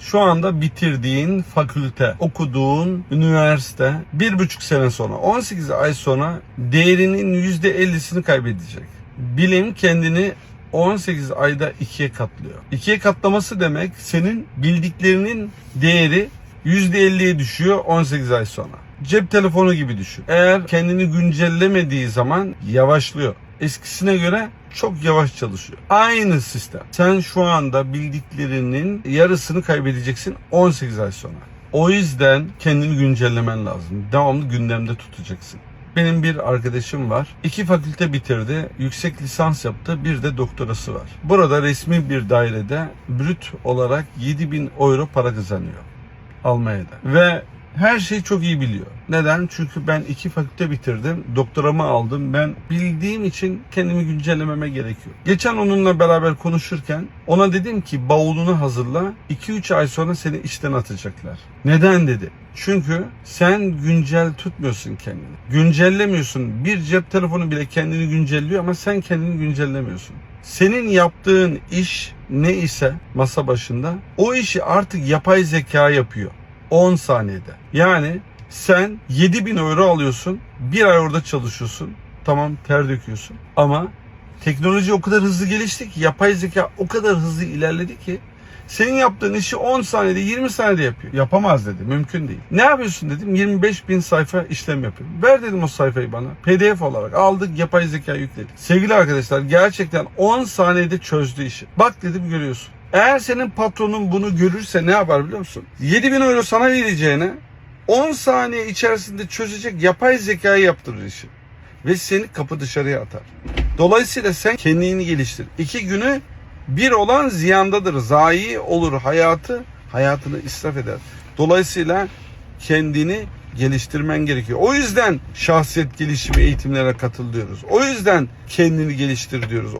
şu anda bitirdiğin fakülte, okuduğun üniversite bir buçuk sene sonra, 18 ay sonra değerinin %50'sini kaybedecek. Bilim kendini 18 ayda ikiye katlıyor. İkiye katlaması demek senin bildiklerinin değeri %50'ye düşüyor 18 ay sonra. Cep telefonu gibi düşün. Eğer kendini güncellemediği zaman yavaşlıyor. Eskisine göre çok yavaş çalışıyor. Aynı sistem. Sen şu anda bildiklerinin yarısını kaybedeceksin 18 ay sonra. O yüzden kendini güncellemen lazım. Devamlı gündemde tutacaksın. Benim bir arkadaşım var. İki fakülte bitirdi. Yüksek lisans yaptı. Bir de doktorası var. Burada resmi bir dairede brüt olarak 7000 euro para kazanıyor. Almanya'da. Ve her şeyi çok iyi biliyor. Neden? Çünkü ben iki fakülte bitirdim. Doktoramı aldım. Ben bildiğim için kendimi güncellememe gerekiyor. Geçen onunla beraber konuşurken ona dedim ki bavulunu hazırla. 2-3 ay sonra seni işten atacaklar. Neden dedi. Çünkü sen güncel tutmuyorsun kendini. Güncellemiyorsun. Bir cep telefonu bile kendini güncelliyor ama sen kendini güncellemiyorsun. Senin yaptığın iş ne ise masa başında o işi artık yapay zeka yapıyor. 10 saniyede. Yani sen 7000 euro alıyorsun. Bir ay orada çalışıyorsun. Tamam ter döküyorsun. Ama teknoloji o kadar hızlı gelişti ki yapay zeka o kadar hızlı ilerledi ki senin yaptığın işi 10 saniyede 20 saniyede yapıyor. Yapamaz dedi. Mümkün değil. Ne yapıyorsun dedim. 25 bin sayfa işlem yapıyorum. Ver dedim o sayfayı bana. PDF olarak aldık yapay zeka yükledik. Sevgili arkadaşlar gerçekten 10 saniyede çözdü işi. Bak dedim görüyorsun. Eğer senin patronun bunu görürse ne yapar biliyor musun? 7000 euro sana vereceğine 10 saniye içerisinde çözecek yapay zekayı yaptırır işi. Ve seni kapı dışarıya atar. Dolayısıyla sen kendini geliştir. İki günü bir olan ziyandadır. Zayi olur hayatı, hayatını israf eder. Dolayısıyla kendini geliştirmen gerekiyor. O yüzden şahsiyet gelişimi eğitimlere katıl diyoruz. O yüzden kendini geliştir diyoruz.